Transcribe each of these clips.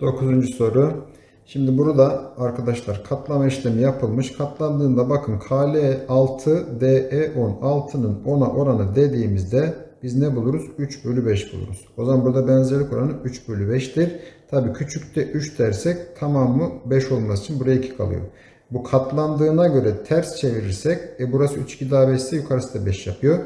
Dokuzuncu soru. Şimdi burada arkadaşlar katlama işlemi yapılmış. Katlandığında bakın KL 6, DE 10. 6'nın 10'a oranı dediğimizde biz ne buluruz? 3 bölü 5 buluruz. O zaman burada benzerlik oranı 3 bölü 5'tir. Tabi küçükte 3 dersek tamamı 5 olması için buraya 2 kalıyor. Bu katlandığına göre ters çevirirsek e burası 3 2 daha 5 ise yukarısı da 5 yapıyor.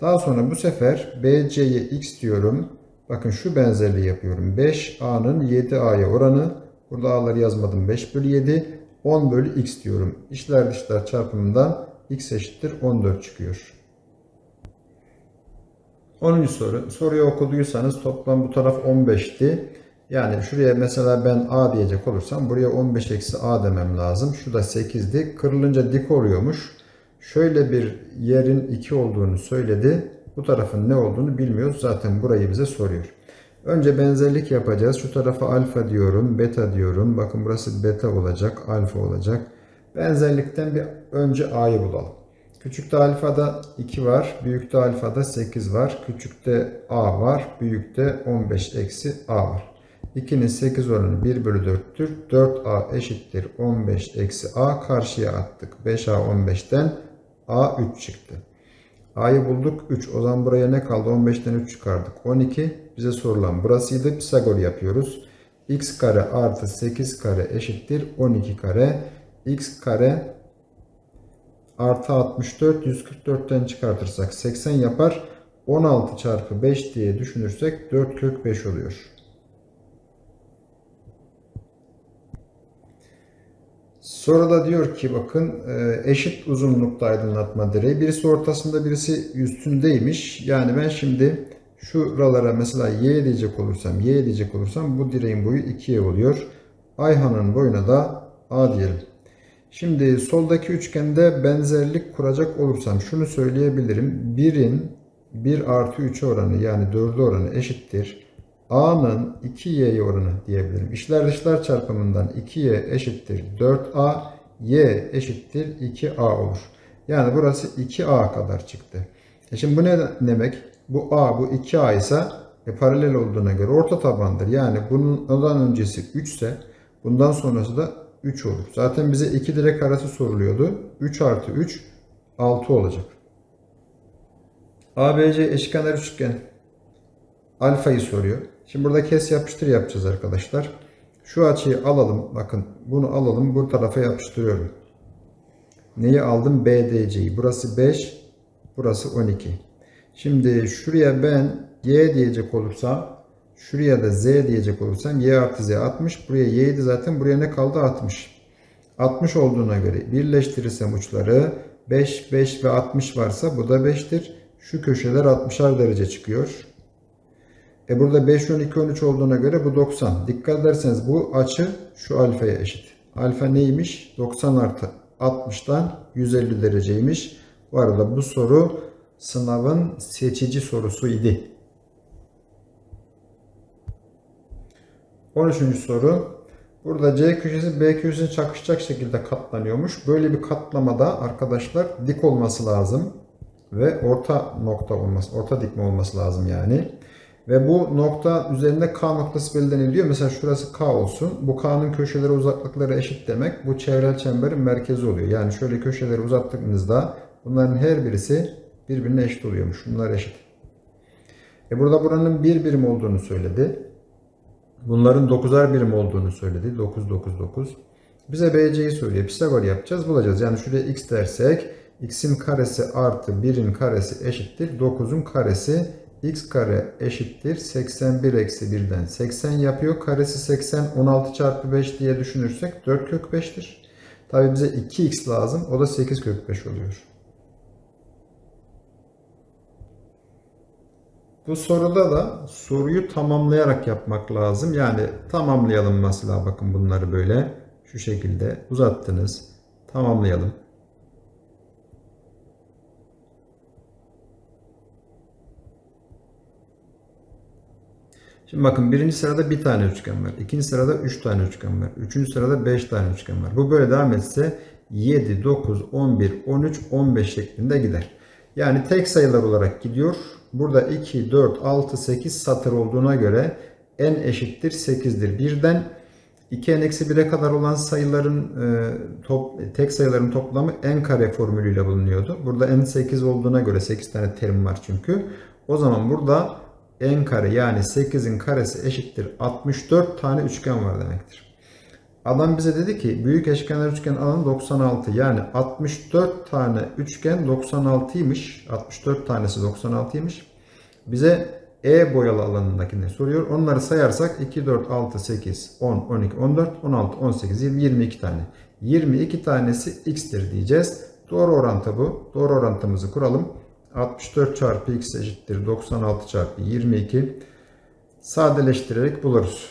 Daha sonra bu sefer BC'ye x diyorum. Bakın şu benzerliği yapıyorum. 5A'nın 7A'ya oranı. Burada A'ları yazmadım. 5 bölü 7. 10 bölü x diyorum. İşler dışlar çarpımından x eşittir 14 çıkıyor. 10. soru. Soruyu okuduysanız toplam bu taraf 15'ti. Yani şuraya mesela ben A diyecek olursam buraya 15 eksi A demem lazım. Şu da 8'di. Kırılınca dik oluyormuş. Şöyle bir yerin 2 olduğunu söyledi. Bu tarafın ne olduğunu bilmiyoruz. Zaten burayı bize soruyor. Önce benzerlik yapacağız. Şu tarafa alfa diyorum, beta diyorum. Bakın burası beta olacak, alfa olacak. Benzerlikten bir önce A'yı bulalım. Küçükte alfada 2 var, büyükte alfada 8 var. Küçükte A var, büyükte 15 eksi A var. 2'nin 8 oranı 1 bölü 4'tür. 4A eşittir 15 eksi A karşıya attık. 5A 15'ten A 3 çıktı. A'yı bulduk 3. O zaman buraya ne kaldı? 15'ten 3 çıkardık. 12. Bize sorulan burasıydı. Pisagor yapıyoruz. x kare artı 8 kare eşittir 12 kare. x kare artı 64 144'ten çıkartırsak 80 yapar. 16 çarpı 5 diye düşünürsek 4 kök 5 oluyor. Soruda diyor ki bakın e, eşit uzunlukta aydınlatma direği. Birisi ortasında birisi üstündeymiş. Yani ben şimdi şuralara mesela y diyecek olursam y diyecek olursam bu direğin boyu 2y oluyor. Ayhan'ın boyuna da a diyelim. Şimdi soldaki üçgende benzerlik kuracak olursam şunu söyleyebilirim. 1'in 1 artı 3 oranı yani 4'lü oranı eşittir. A'nın 2y'ye oranı diyebilirim. İşler dışlar çarpımından 2y eşittir 4a, y eşittir 2a olur. Yani burası 2a kadar çıktı. E şimdi bu ne demek? Bu a, bu 2a ise e, paralel olduğuna göre orta tabandır. Yani bundan öncesi 3 ise bundan sonrası da 3 olur. Zaten bize 2 direk arası soruluyordu. 3 artı 3 6 olacak. ABC eşkenar üçgen alfayı soruyor. Şimdi burada kes yapıştır yapacağız arkadaşlar. Şu açıyı alalım. Bakın bunu alalım. Bu tarafa yapıştırıyorum. Neyi aldım? BDC'yi. Burası 5. Burası 12. Şimdi şuraya ben Y diyecek olursam şuraya da Z diyecek olursam Y artı Z 60. Buraya Y'ydi zaten. Buraya ne kaldı? 60. 60 olduğuna göre birleştirirsem uçları 5, 5 ve 60 varsa bu da 5'tir. Şu köşeler 60'ar derece çıkıyor. E burada 5, 12, 13 olduğuna göre bu 90. Dikkat ederseniz bu açı şu alfaya eşit. Alfa neymiş? 90 artı 60'tan 150 dereceymiş. Bu arada bu soru sınavın seçici sorusu idi. 13. soru. Burada C köşesi B köşesine çakışacak şekilde katlanıyormuş. Böyle bir katlamada arkadaşlar dik olması lazım. Ve orta nokta olması, orta dikme olması lazım yani. Ve bu nokta üzerinde K noktası belirleniliyor. Mesela şurası K olsun. Bu K'nın köşeleri uzaklıkları eşit demek. Bu çevrel çemberin merkezi oluyor. Yani şöyle köşeleri uzattığınızda bunların her birisi birbirine eşit oluyormuş. Bunlar eşit. E burada buranın bir birim olduğunu söyledi. Bunların 9'ar birim olduğunu söyledi. 9, 9, 9. Bize BC'yi soruyor. Pisagor yapacağız. Bulacağız. Yani şuraya x dersek x'in karesi artı 1'in karesi eşittir. 9'un karesi x kare eşittir 81 eksi 1'den 80 yapıyor. Karesi 80 16 çarpı 5 diye düşünürsek 4 kök 5'tir. Tabi bize 2x lazım. O da 8 kök 5 oluyor. Bu soruda da soruyu tamamlayarak yapmak lazım. Yani tamamlayalım mesela bakın bunları böyle şu şekilde uzattınız. Tamamlayalım. Şimdi bakın birinci sırada bir tane üçgen var. ikinci sırada üç tane üçgen var. Üçüncü sırada beş tane üçgen var. Bu böyle devam etse 7, 9, 11, 13, 15 şeklinde gider. Yani tek sayılar olarak gidiyor. Burada 2, 4, 6, 8 satır olduğuna göre n eşittir 8'dir. Birden 2n eksi 1'e kadar olan sayıların e, top, tek sayıların toplamı n kare formülüyle bulunuyordu. Burada n 8 olduğuna göre 8 tane terim var çünkü. O zaman burada n kare yani 8'in karesi eşittir 64 tane üçgen var demektir. Adam bize dedi ki büyük eşkenar üçgen alanı 96 yani 64 tane üçgen 96'ymış. 64 tanesi 96'ymış. Bize E boyalı alanındakini soruyor. Onları sayarsak 2, 4, 6, 8, 10, 12, 14, 16, 18, 20, 22 tane. 22 tanesi x'tir diyeceğiz. Doğru orantı bu. Doğru orantımızı kuralım. 64 çarpı x eşittir 96 çarpı 22. Sadeleştirerek buluruz.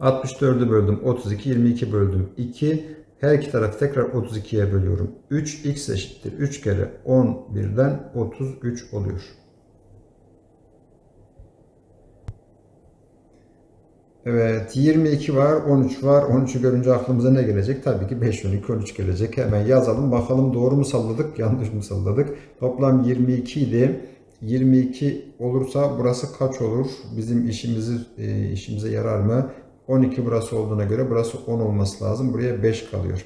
64'ü böldüm 32, 22 böldüm 2. Her iki tarafı tekrar 32'ye bölüyorum. 3 x eşittir 3 kere 11'den 33 oluyor. Evet 22 var 13 var 13'ü görünce aklımıza ne gelecek? Tabii ki 5 12 13 gelecek. Hemen yazalım bakalım doğru mu salladık yanlış mı salladık? Toplam 22 idi. 22 olursa burası kaç olur? Bizim işimizi e, işimize yarar mı? 12 burası olduğuna göre burası 10 olması lazım. Buraya 5 kalıyor.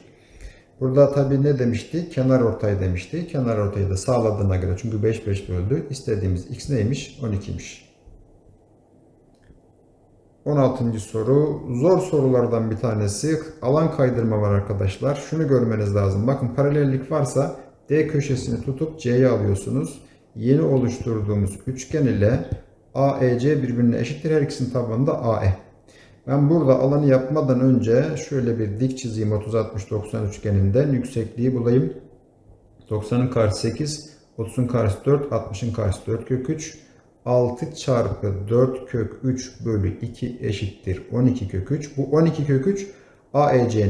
Burada tabii ne demişti? Kenar ortay demişti. Kenar ortayı da sağladığına göre çünkü 5 5 böldü. İstediğimiz x neymiş? 12'ymiş. 16. soru. Zor sorulardan bir tanesi. Alan kaydırma var arkadaşlar. Şunu görmeniz lazım. Bakın paralellik varsa D köşesini tutup C'ye alıyorsunuz. Yeni oluşturduğumuz üçgen ile AEC birbirine eşittir. Her ikisinin tabanı da AE. Ben burada alanı yapmadan önce şöyle bir dik çizeyim 30 60 90 üçgeninden yüksekliği bulayım. 90'ın karşısı 8, 30'un karşısı 4, 60'ın karşısı 4 kök 3. 6 çarpı 4 kök 3 bölü 2 eşittir 12 kök 3. Bu 12 kök 3 AEC'nin